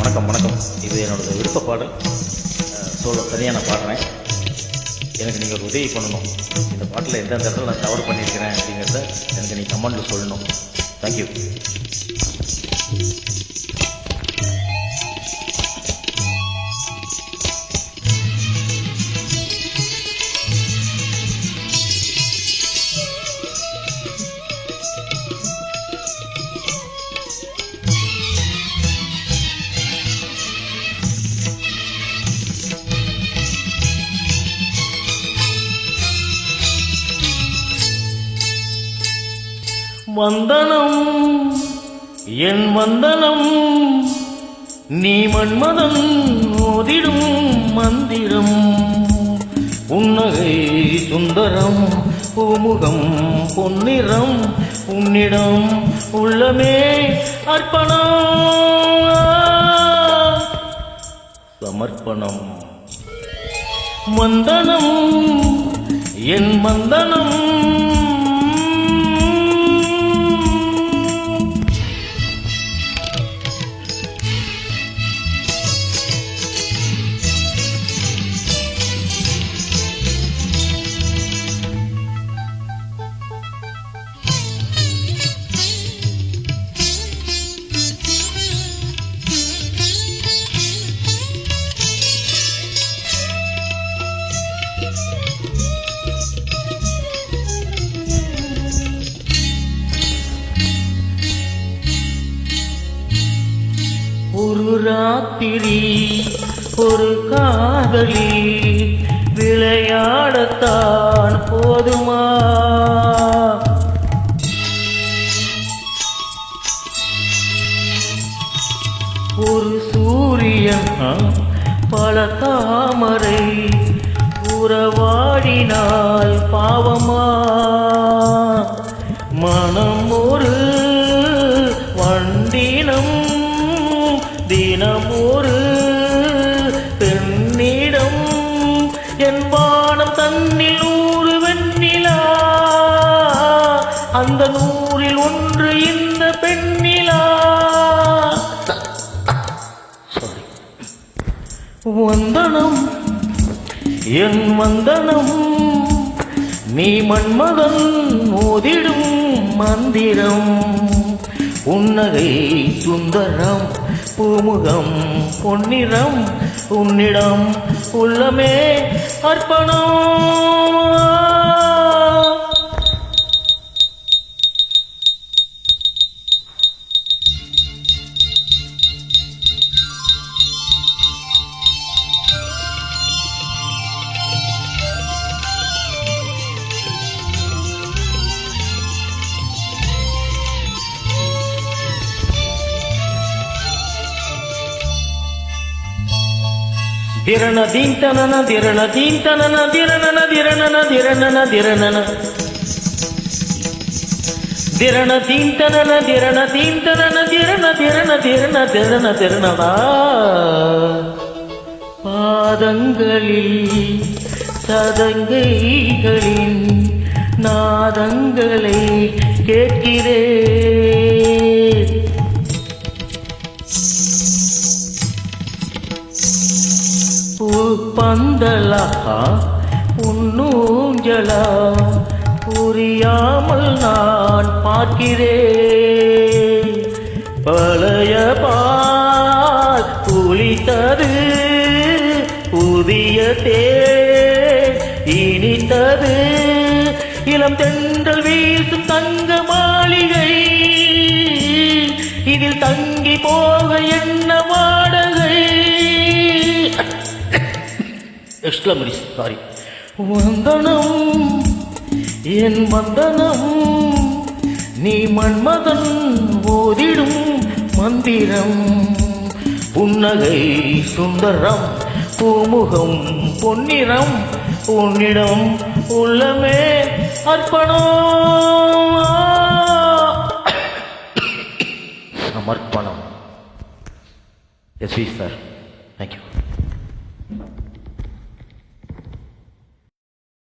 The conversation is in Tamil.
வணக்கம் வணக்கம். இது என்னோட விருப்ப பாடல் சோலோ தனியாக நான் பாடுறேன் எனக்கு நீங்கள் ஒரு உதவி பண்ணணும். இந்த பாட்டில் எந்தெந்த இடத்துல நான் தவறு பண்ணியிருக்கிறேன் அப்படிங்கிறத எனக்கு நீங்கள் கமெண்டில் சொல்லணும். தேங்க்யூ வந்தனம் என் வந்தனம் நீ மன்மதன் ஓதிடும் மந்திரம். உன்னகை சுந்தரம் பூமுகம் பொன்னிறம் உன்னிடம் உள்ளமே அர்ப்பணம் சமர்ப்பணம். மந்தனம் என் மந்தனம் ராத்திரி ஒரு காதலி விளையாடத்தான் போதுமா? ஒரு சூரியன் பல தாமரை உறவாடினால் பாவமா நூறில் ஒன்று இந்த பெண்ணிலா. வந்தனம் என் வந்தனம் நீ மன்மதன் மோதிடும் மந்திரம். உன்னகை சுந்தரம் பூமுகம் பொன்னிறம் உன்னிடம் உள்ளமே அர்ப்பணம். திரண தீந்தனன திரண தீந்தனன திரணன திரணன திரணன திரணன. திரண தீந்தனன திரண தீந்தனன திரண திரண திரண திரண திரணதா பாதங்களில் சதங்கைகளின் நாதங்களை கேட்கிறேன். பந்தலா உன்னூஞ்சலா புரியாமல் நான் பார்க்கிறேன். பழைய பால் புளித்தது புதிய தேர் இனித்தது. இளம் தென்றல் வீசும் தங்க மாளிகை இதில் தங்கி போக என்ன எக்ஸ்க்ளமரி சாரி வந்தனம் என் வந்தனம் நீ மன்மதன் ஓதிடும் மந்திரம். புன்னகை சுந்தரம் பூமுகம் பொன்னிறம் உன்னிடம் உள்ளமே அர்ப்பணம். சமர்ப்பணம் எஸ் சார்